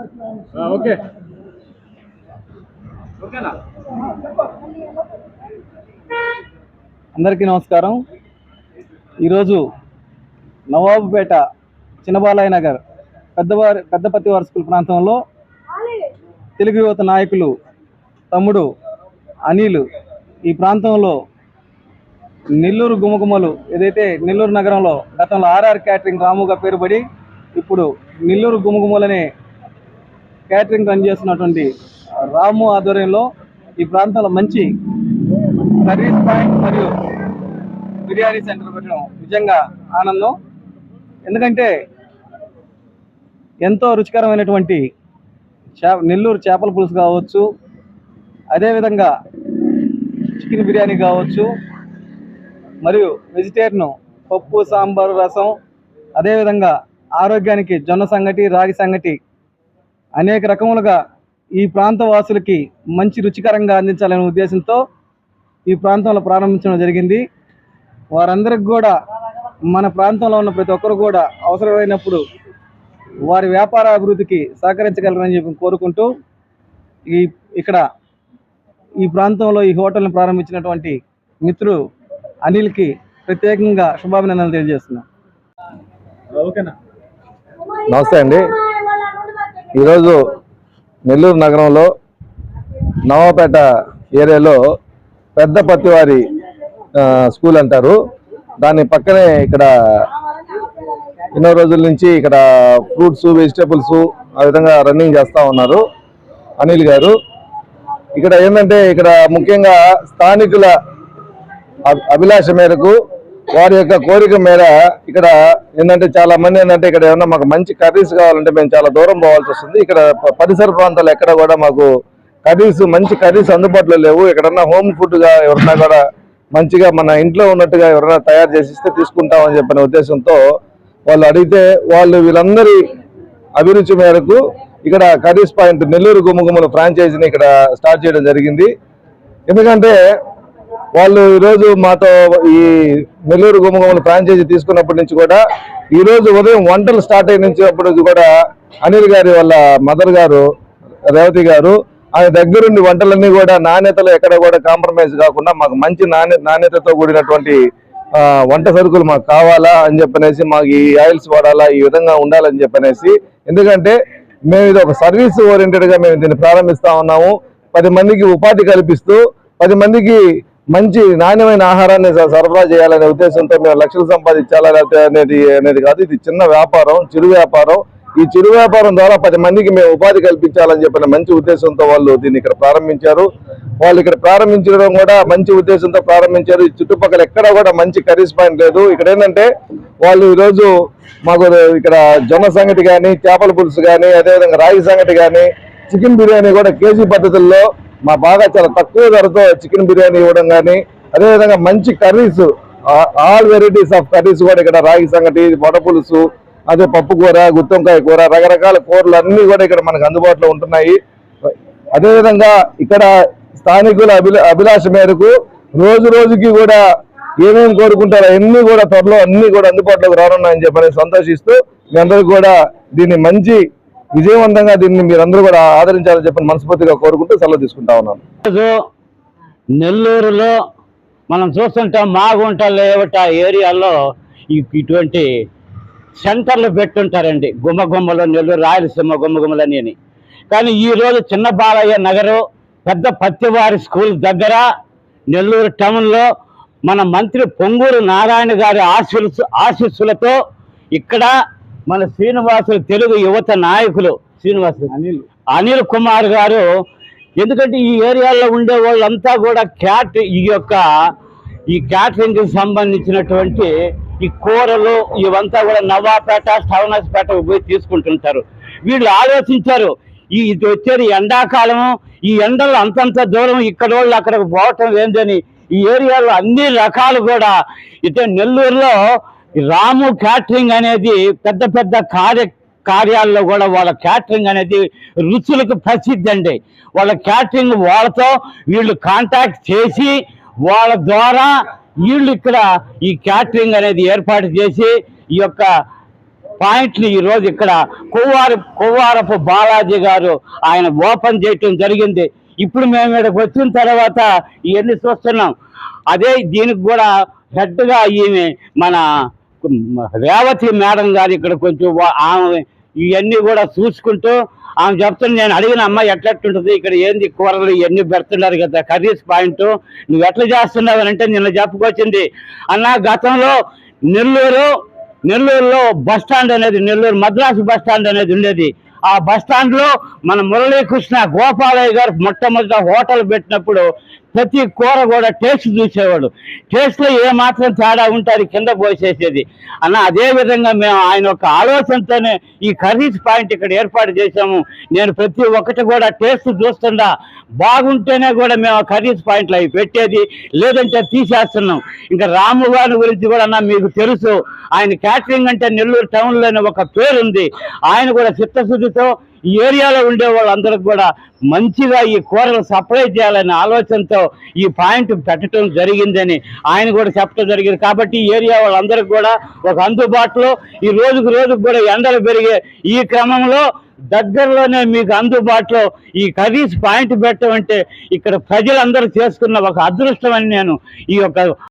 Okay. ఓకేనా? అందరికీ నమస్కారం. ఈరోజు నవాబుపేట చిన్నబాలయ్య నగర్ పెద్దవారి పెద్దపత్తివారి స్కూల్ ప్రాంతంలో తెలుగు యువత నాయకులు తమ్ముడు అనిల్ ఈ ప్రాంతంలో నెల్లూరు గుమగుమలు ఏదైతే నెల్లూరు నగరంలో గతంలో ఆర్ఆర్ క్యాటరింగ్ రాముగా పేరుపడి ఇప్పుడు నెల్లూరు గుమగుమలనే క్యాటరింగ్ రన్ చేస్తున్నటువంటి రాము ఆధ్వర్యంలో ఈ ప్రాంతంలో మంచి సర్వీస్ పాయింట్ మరియు బిర్యానీ సెంటర్ పెట్టడం నిజంగా ఆనందం. ఎందుకంటే ఎంతో రుచికరమైనటువంటి చే నెల్లూరు చేపల పులుసు కావచ్చు అదేవిధంగా చికెన్ బిర్యానీ కావచ్చు మరియు వెజిటేరియన్ పప్పు సాంబారు రసం అదేవిధంగా ఆరోగ్యానికి జొన్న సంగటి రాగి సంగటి అనేక రకములుగా ఈ ప్రాంత వాసులకి మంచి రుచికరంగా అందించాలనే ఉద్దేశంతో ఈ ప్రాంతంలో ప్రారంభించడం జరిగింది. వారందరికి కూడా మన ప్రాంతంలో ఉన్న ప్రతి ఒక్కరు కూడా అవసరమైనప్పుడు వారి వ్యాపార అభివృద్ధికి సహకరించగలరని చెప్పి కోరుకుంటూ ఈ ఇక్కడ ఈ ప్రాంతంలో ఈ హోటల్ని ప్రారంభించినటువంటి మిత్రుడు అనిల్కి ప్రత్యేకంగా శుభాభినందనలు తెలియజేస్తున్నాం. ఓకేనా? నమస్తే అండి. ఈరోజు నెల్లూరు నగరంలో నవాపేట ఏరియాలో పెద్ద పత్తివారి స్కూల్ అంటారు. దాని పక్కనే ఇక్కడ ఎన్నో రోజుల నుంచి ఇక్కడ ఫ్రూట్స్ వెజిటేబుల్స్ ఆ విధంగా రన్నింగ్ చేస్తూ ఉన్నారు అనిల్ గారు. ఇక్కడ ఏంటంటే ఇక్కడ ముఖ్యంగా స్థానికుల అభి- అభిలాష మేరకు వారి యొక్క కోరిక మేర ఇక్కడ ఏంటంటే చాలా మంది ఏంటంటే ఇక్కడ ఏమన్నా మాకు మంచి కర్రీస్ కావాలంటే మేము చాలా దూరం పోవాల్సి వస్తుంది. ఇక్కడ పరిసర ప్రాంతాలు ఎక్కడ కూడా మాకు కర్రీస్ మంచి కర్రీస్ అందుబాటులో లేవు. ఎక్కడన్నా హోమ్ ఫుడ్గా ఎవరన్నా కూడా మంచిగా మన ఇంట్లో ఉన్నట్టుగా ఎవరైనా తయారు చేసి ఇస్తే తీసుకుంటామని చెప్పిన ఉద్దేశంతో వాళ్ళు అడిగితే వాళ్ళు వీళ్ళందరి అభిరుచి మేరకు ఇక్కడ కర్రీస్ పాయింట్ నెల్లూరు గుమ్మగుమ్మల ఫ్రాంచైజీని ఇక్కడ స్టార్ట్ చేయడం జరిగింది. ఎందుకంటే వాళ్ళు ఈరోజు మాతో ఈ నెల్లూరు గుమ్మగుమ్మల ఫ్రాంచైజీ తీసుకున్నప్పటి నుంచి కూడా ఈరోజు ఉదయం వంటలు స్టార్ట్ అయిన నుంచి అప్పటి కూడా అనిల్ గారి వాళ్ళ మదర్ గారు రేవతి గారు ఆయన దగ్గరుండి వంటలన్నీ కూడా నాణ్యతలో ఎక్కడ కూడా కాంప్రమైజ్ కాకుండా మాకు మంచి నాణ్యతతో కూడినటువంటి వంట సరుకులు మాకు కావాలా అని చెప్పనేసి మాకు ఈ ఆయిల్స్ వాడాలా ఈ విధంగా ఉండాలని చెప్పనేసి ఎందుకంటే మేము ఇది ఒక సర్వీస్ ఓరియంటెడ్గా మేము దీన్ని ప్రారంభిస్తా ఉన్నాము. పది మందికి ఉపాధి కల్పిస్తూ పది మందికి మంచి నాణ్యమైన ఆహారాన్ని సరఫరా చేయాలనే ఉద్దేశంతో మేము లక్షలు సంపాదించాలా అనేది అనేది కాదు. ఇది చిన్న వ్యాపారం చిరు వ్యాపారం. ఈ చిరు వ్యాపారం ద్వారా పది మందికి మేము ఉపాధి కల్పించాలని చెప్పిన మంచి ఉద్దేశంతో వాళ్ళు దీన్ని ఇక్కడ ప్రారంభించారు. వాళ్ళు ఇక్కడ ప్రారంభించడం కూడా మంచి ఉద్దేశంతో ప్రారంభించారు. ఈ చుట్టుపక్కల ఎక్కడ కూడా మంచి కర్రీస్ పాయింట్ లేదు. ఇక్కడ ఏంటంటే వాళ్ళు ఈరోజు మాకు ఇక్కడ జొన్న సంగటి కానీ చేపల పులుసు కానీ అదేవిధంగా రాగి సంగటి కానీ చికెన్ బిర్యానీ కూడా కేజీ పద్ధతుల్లో మా బాగా చాలా తక్కువ ధరతో చికెన్ బిర్యానీ ఇవ్వడం కానీ అదేవిధంగా మంచి curries all varieties of curries కూడా ఇక్కడ రాగి సంగటి వడపులుసు అదే పప్పు కూర గుత్తంకాయ కూర రకరకాల కూరలు అన్నీ కూడా ఇక్కడ మనకు అందుబాటులో ఉంటున్నాయి. అదేవిధంగా ఇక్కడ స్థానికుల అభిలా అభిలాష మేరకు రోజు రోజుకి కూడా ఏమేమి కోరుకుంటారో అన్ని కూడా త్వరలో అన్ని కూడా అందుబాటులోకి రానున్నాయని చెప్పని సంతోషిస్తూ మీ అందరికీ కూడా దీన్ని మంచి విజయవంతంగా దీన్ని మీరందరూ కూడా ఆదరించాలని చెప్పి మనస్ఫూర్తిగా కోరుకుంటూ సెలవు తీసుకుంటా ఉన్నాను. నెల్లూరులో మనం చూస్తుంటాం మాగుంట లేవట ఏరియాలో ఇటువంటి సెంటర్లు పెట్టుంటారండి. గుమ్మ గుమ్మలు నెల్లూరు రాయలసీమ గుమ్మగుమ్మలని అని. కానీ ఈ రోజు చిన్న బాలయ్య నగరు పెద్ద పత్తివారి స్కూల్ దగ్గర నెల్లూరు టౌన్లో మన మంత్రి పొంగూరు నారాయణ గారి ఆశీస్సు ఆశీస్సులతో ఇక్కడ మన శ్రీనివాసులు తెలుగు యువత నాయకులు. శ్రీనివాసులు. అనిల్. అనిల్ కుమార్ గారు ఎందుకంటే ఈ ఏరియాలో ఉండే వాళ్ళంతా కూడా క్యాట్ ఈ యొక్క ఈ క్యాటరింగ్కి సంబంధించినటువంటి ఈ కూరలు ఇవంతా కూడా నవాపేట శ్రవణాసపేట పోయి తీసుకుంటుంటారు. వీళ్ళు ఆలోచించారు ఈ ఇది వచ్చేది ఎండాకాలము ఈ ఎండలు అంతంత దూరం ఇక్కడ వాళ్ళు అక్కడికి పోవటం ఏందని. ఈ ఏరియాలో అన్ని రకాలు కూడా ఇదే నెల్లూరులో రాము క్యాటరింగ్ అనేది పెద్ద పెద్ద కార్య కార్యాల్లో కూడా వాళ్ళ క్యాటరింగ్ అనేది రుచులకు ప్రసిద్ధి అండి. వాళ్ళ క్యాటరింగ్ వాళ్ళతో వీళ్ళు కాంటాక్ట్ చేసి వాళ్ళ ద్వారా వీళ్ళు ఇక్కడ ఈ క్యాటరింగ్ అనేది ఏర్పాటు చేసి ఈ యొక్క పాయింట్లు ఈరోజు ఇక్కడ కొవ్వారు కొవ్వారపు బాలాజీ గారు ఆయన ఓపెన్ చేయటం జరిగింది. ఇప్పుడు మేము ఇక్కడికి వచ్చిన తర్వాత ఇవన్నీ చూస్తున్నాం. అదే దీనికి కూడా హెడ్గా ఈమె మన రేవతి మేడం గారు ఇక్కడ కొంచెం ఆమె ఇవన్నీ కూడా చూసుకుంటూ ఆమె చెప్తుంది నేను అడిగిన అమ్మ ఎట్లెట్టుంటుంది? ఇక్కడ ఏంది కూరలు ఇవన్నీ పెడుతున్నారు కదా కర్రీస్ పాయింట్. నువ్వు ఎట్లా చేస్తున్నావు? అంటే నిన్న చెప్పుకొచ్చింది. అన్న గతంలో నెల్లూరు నెల్లూరులో బస్ స్టాండ్ అనేది నెల్లూరు మద్రాసు బస్ స్టాండ్ అనేది ఉండేది. ఆ బస్ స్టాండ్లో మన మురళీకృష్ణ గోపాలయ్య గారు మొట్టమొదట హోటల్ పెట్టినప్పుడు ప్రతి కూర కూడా టేస్ట్ చూసేవాడు. టేస్ట్లో ఏ మాత్రం తేడా ఉంటే అది కింద పోసేసేది. అన్న అదే విధంగా మేము ఆయన యొక్క ఆలోచనతోనే ఈ కర్రీస్ పాయింట్ ఇక్కడ ఏర్పాటు చేశాము. నేను ప్రతి ఒక్కటి కూడా టేస్ట్ చూస్తుండా. బాగుంటేనే కూడా మేము ఆ కర్రీస్ పాయింట్లు అవి పెట్టేది. లేదంటే తీసేస్తున్నాం. ఇంకా రాము గారి గురించి కూడా అన్న మీకు తెలుసు. ఆయన క్యాటరింగ్ అంటే నెల్లూరు టౌన్లోనే ఒక పేరు ఉంది ఆయన కూడా చిత్తశుద్ధి చిత్తశుద్ధితో ఈ ఏరియాలో ఉండే వాళ్ళందరికి కూడా మంచిగా ఈ కూరలు సప్లై చేయాలనే ఆలోచనతో ఈ పాయింట్ పెట్టడం జరిగిందని ఆయన కూడా చెప్పడం జరిగింది. కాబట్టి ఈ ఏరియా వాళ్ళందరికీ కూడా ఒక అందుబాటులో ఈ రోజుకు రోజుకు కూడా ఎండలు పెరిగే ఈ క్రమంలో దగ్గరలోనే మీకు అందుబాటులో ఈ కర్రీస్ పాయింట్ పెట్టమంటే ఇక్కడ ప్రజలందరూ చేసుకున్న ఒక అదృష్టం అని నేను ఈ యొక్క